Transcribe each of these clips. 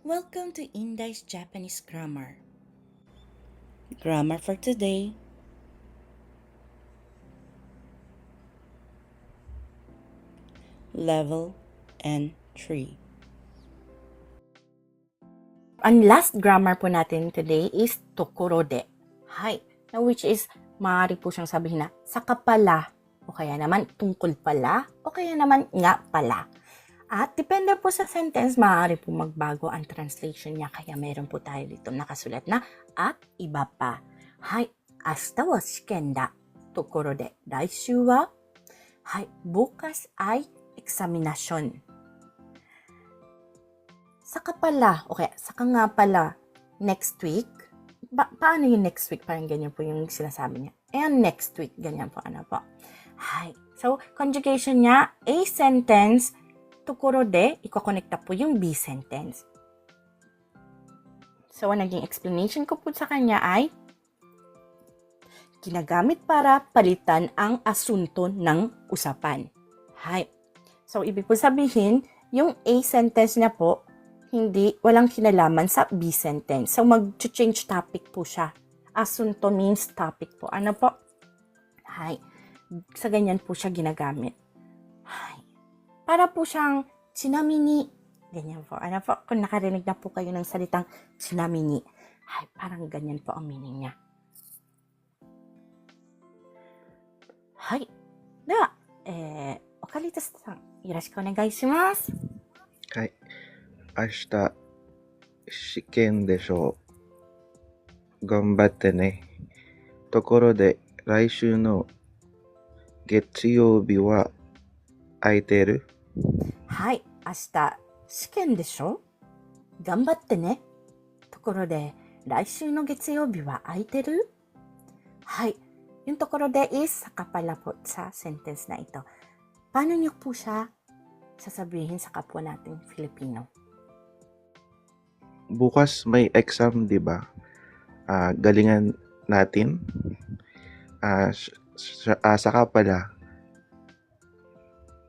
Welcome to Indai's Japanese Grammar. Grammar for today. Level N3. Ang last grammar po natin today is tokoro de. Hi. Now, which is, maaari po siyang sabihin na, saka pala, o kaya naman, tungkol pala, o kaya naman, nga pala. At depende po sa sentence, maaari po magbago ang translation niya. Kaya meron po tayo dito nakasulat na at iba pa. Hai, asta wa shiken da. Tokoro de, laishu wa? Hai, bukas ay eksaminasyon. Saka pala, o kaya saka nga pala, next week, ba- paano yung next week? Parang ganyan po yung sinasabi niya. And next week, ganyan po, ano po. Hi. So, conjugation niya, a sentence, ところで、iko-connecta po yung B sentence. So, ang naging explanation ko po sa kanya ay, ginagamit para palitan ang asunto ng usapan. Hi. So, ibig po sabihin, yung A sentence niya po, hindi, walang kinalaman sa B sentence. So, mag-change topic po siya. Asunto means topic po. Ano po? Hi. Sa ganyan po siya ginagamit. Hi Para po siyang sinamini. Ganyan po. Ano po, kung nakarinig na po kayo ng salitang sinamini, ay parang ganyan po ang meaning niya. Hay. De wa, eh, オカリトスさん、よろしくお願いします。はい。明日、試験でしょう。頑張ってね。ところで、来週の月曜日は空いてるはい、明日、試験でしょ頑張ってね。ところで、来週の月曜日は空いてるHay. Yung to ko de is saka pala po sa sentence na ito. Paano niyo po siya sasabihin sa kapwa nating Filipino? Bukas may exam, di ba? Ah, galingan natin. Ah, s- s- ah, saka pala,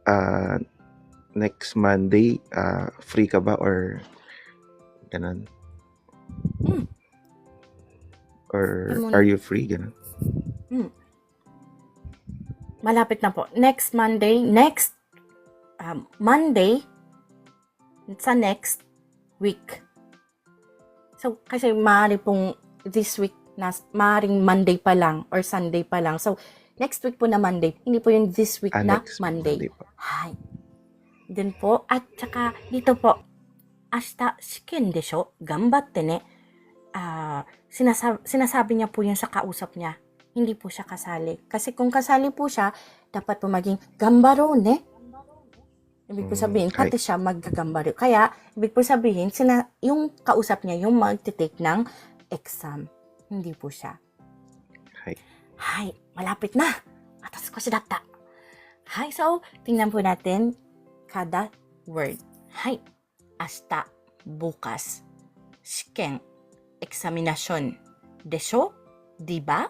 ah, next Monday, ah, free ka ba or ganun? Hmm. Or are you free? Ganun. Malapit na po. Next Monday, next um, Monday sa next week. So, kasi maaari pong this week na maaring Monday pa lang or Sunday pa lang. So, next week po na Monday. Hindi po yung this week Ah, na Monday. Monday. Hi. Dun po. At saka, dito po, hasta shiken desho, gambatte ne. Ah, sinasab- sinasabi niya po yun sa kausap niya. Hindi po siya kasali. Kasi kung kasali po siya, dapat po maging gambaro ne. Ibig po Mm, sabihin, ay. pati siya maggagambaro. Kaya, ibig po sabihin, sina, yung kausap niya, yung magte-take ng exam. Hindi po siya. Hi. Hi, malapit na. Atas ko si data. Hi, so, tingnan po natin kada word. Hi, hasta, bukas, eksaminasyon, desyo, di ba?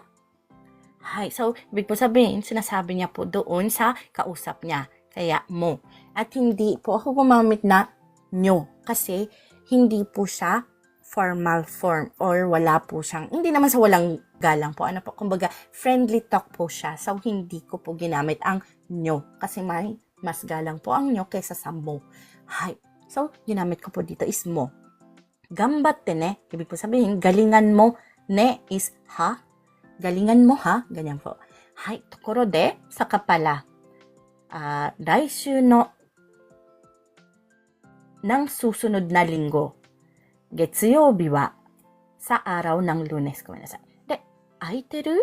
Hi, so, ibig po sabihin, sinasabi niya po doon sa kausap niya. Kaya mo. At hindi po ako gumamit na nyo. Kasi, hindi po siya formal form or wala po siyang, hindi naman sa walang galang po. Ano po, kumbaga, friendly talk po siya. So, hindi ko po ginamit ang nyo. Kasi may mas galang po ang nyo kaysa sa mo. Hay. So, ginamit ko po dito is mo. Gambatte ne. Ibig po sabihin, galingan mo. Ne is ha. Galingan mo ha. Ganyan po. Hay. Tokoro de, saka pala. Uh, ah, daishu no ng susunod na linggo. Getsuyobi wa sa araw ng lunes. Kumanasa. De, aiteru?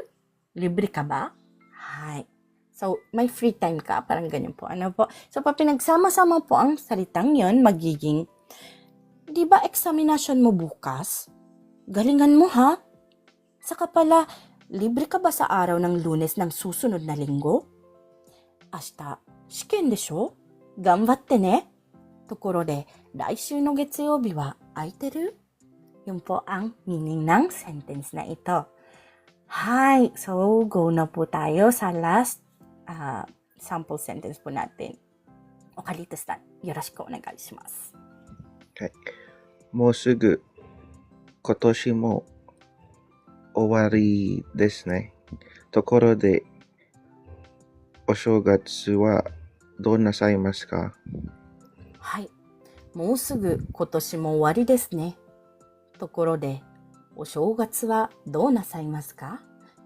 Libre ka ba? Hi. So, may free time ka. Parang ganyan po. Ano po? So, pag pinagsama-sama po ang salitang yon magiging, di ba examination mo bukas? Galingan mo ha? Saka pala, libre ka ba sa araw ng lunes ng susunod na linggo? Ashita, shiken desho? Gambatte ne? Tokoro de, daishu no getsuyobi wa aiteru? Yun po ang meaning ng sentence na ito. Hi! So, go na po tayo sa last ah, sample sentence po natin. お借りいたした。よろしくお願いします。はい。もうすぐ今年も終わりですね。ところで、お正月はどうなさいますか？はい。もうすぐ今年も終わりですね。ところで、お正月はどうなさいますか？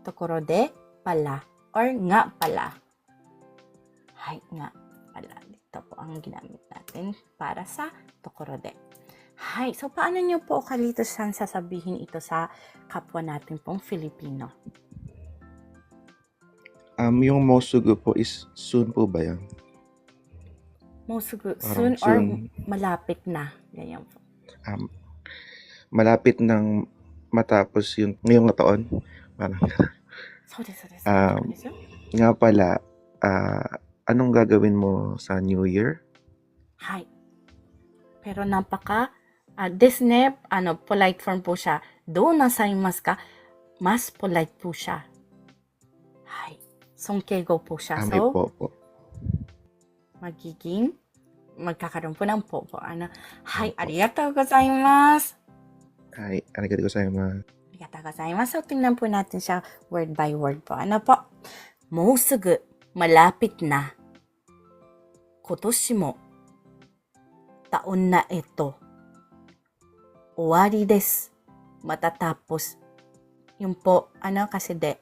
ところで、pala or nga pala. height nga pala. Dito po ang ginamit natin para sa tokorode. Hi, so paano nyo po kalito saan sasabihin ito sa kapwa natin pong Filipino? Um, yung mosugo po is soon po ba yan? Mosugo, soon, soon or malapit na? Ganyan po. Um, malapit ng matapos yung ngayong taon. Parang, sorry, sorry, sorry. Um, nga pala, uh, anong gagawin mo sa New Year? はい。Pero napaka, ah, this ne, ano, polite form po siya. Do nasaimasu ka? Mas polite po siya. Hay. Songkeigo po siya. Kami So, po po. magiging, magkakaroon po ng po po. Ano, hay, arigatou gozaimasu. Ay, arigatou gozaimasu. Arigatou gozaimasu. So, tingnan po natin siya word by word po. Ano po? もうすぐ malapit na. Kotoshimo. Taon na ito. Owari des. Matatapos. Yung po, ano kasi de,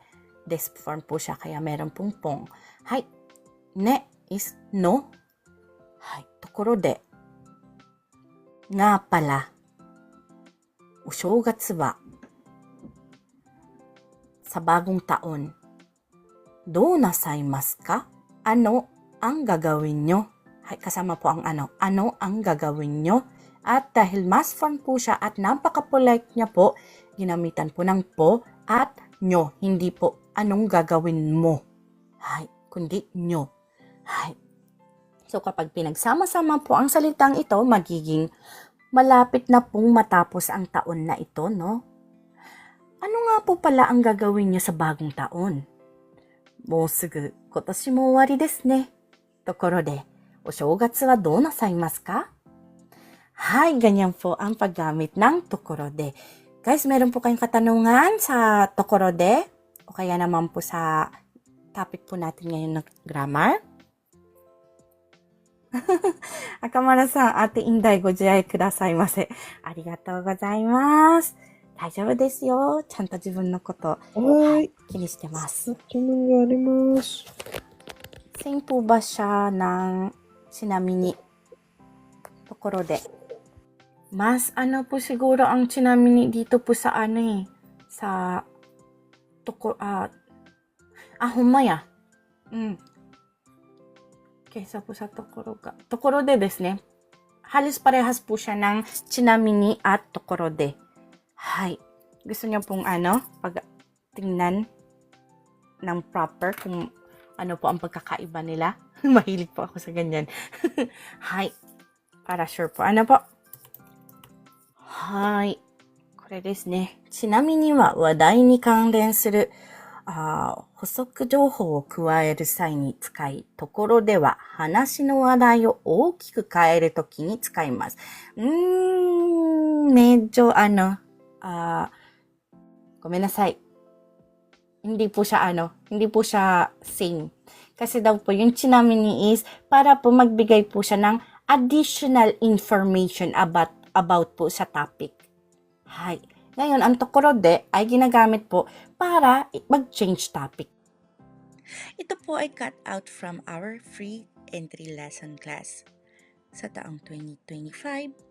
des form po siya kaya meron pong pong. Hai, ne is no. Hai, tokoro de. Nga pala. O shogatsu wa. Sa bagong taon. Do nasaimasu ka? Ano ang gagawin nyo? Hay, kasama po ang ano. Ano ang gagawin nyo? At dahil mas fun po siya at napaka-polite niya po, ginamitan po ng po at nyo. Hindi po anong gagawin mo. Hay, kundi nyo. Hay. So kapag pinagsama-sama po ang salitang ito, magiging malapit na pong matapos ang taon na ito, no? Ano nga po pala ang gagawin niyo sa bagong taon? もうすぐ今年も終わりですね。ところで、お正月はどうなさいますか？はい、がにゃんぽ、あんぱンパガなんところで、ガイスメロンポカインカタノガンサところで、おかやなマンポサータピックナティのグラマー。赤丸さん、あていんだいご自愛くださいませ。ありがとうございます。大丈夫ですよ。ちゃんと自分のことはい、気にしてます。質問があります。Same po ba siya ng sinami ni Tokoro de? Mas ano po siguro ang sinami ni dito po sa ano eh. Sa Tokoro, ah, ah, humaya. Mm. Kesa po sa Tokoro ga. Tokoro de ですね。halos parehas po siya ng Chinamini at Tokoro de. Hay. Gusto niyo pong ano, pag tingnan ng proper kung ano po ang pagkakaiba nila. Mahilig po ako sa ganyan. Hi. Para sure po. Ano po? Hi. これですね。ちなみには話題に関連するあー補足情報を加える際に使い、ところでは話の話題を大きく変えるときに使います。うーん、medyo ano, Ah, uh, go menasai. Hindi po siya ano, hindi po siya same. Kasi daw po yung sinamin ni is para po magbigay po siya ng additional information about about po sa topic. Hi. Ngayon, ang tokorode ay ginagamit po para mag-change topic. Ito po ay cut out from our free entry lesson class sa taong 2025